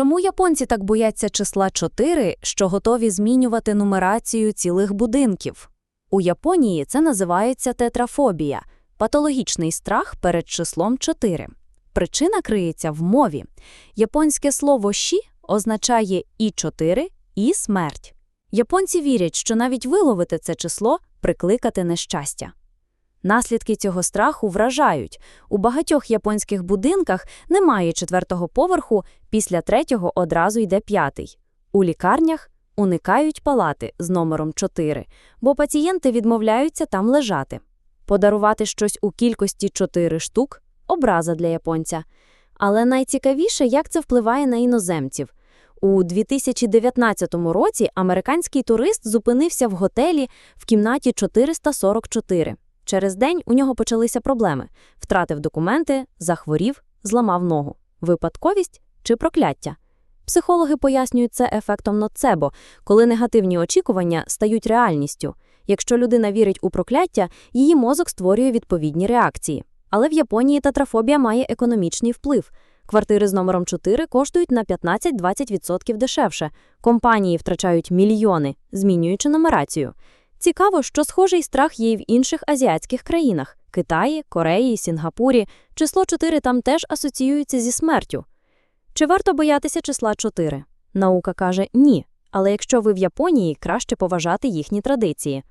Чому японці так бояться числа 4, що готові змінювати нумерацію цілих будинків? У Японії це називається тетрафобія – патологічний страх перед числом 4. Причина криється в мові. Японське слово «ші» означає і 4, і смерть. Японці вірять, що навіть виловити це число – прикликати нещастя. Наслідки цього страху вражають. У багатьох японських будинках немає четвертого поверху, після третього одразу йде п'ятий. У лікарнях уникають палати з номером 4, бо пацієнти відмовляються там лежати. Подарувати щось у кількості 4 штук – образа для японця. Але найцікавіше, як це впливає на іноземців. У 2019 році американський турист зупинився в готелі в кімнаті 444. Через день у нього почалися проблеми. Втратив документи, захворів, зламав ногу. Випадковість чи прокляття? Психологи пояснюють це ефектом ноцебо, коли негативні очікування стають реальністю. Якщо людина вірить у прокляття, її мозок створює відповідні реакції. Але в Японії татрафобія має економічний вплив. Квартири з номером 4 коштують на 15-20% дешевше. Компанії втрачають мільйони, змінюючи нумерацію. Цікаво, що схожий страх є і в інших азіатських країнах – Китаї, Кореї, Сінгапурі. Число 4 там теж асоціюється зі смертю. Чи варто боятися числа 4? Наука каже ні, але якщо ви в Японії, краще поважати їхні традиції.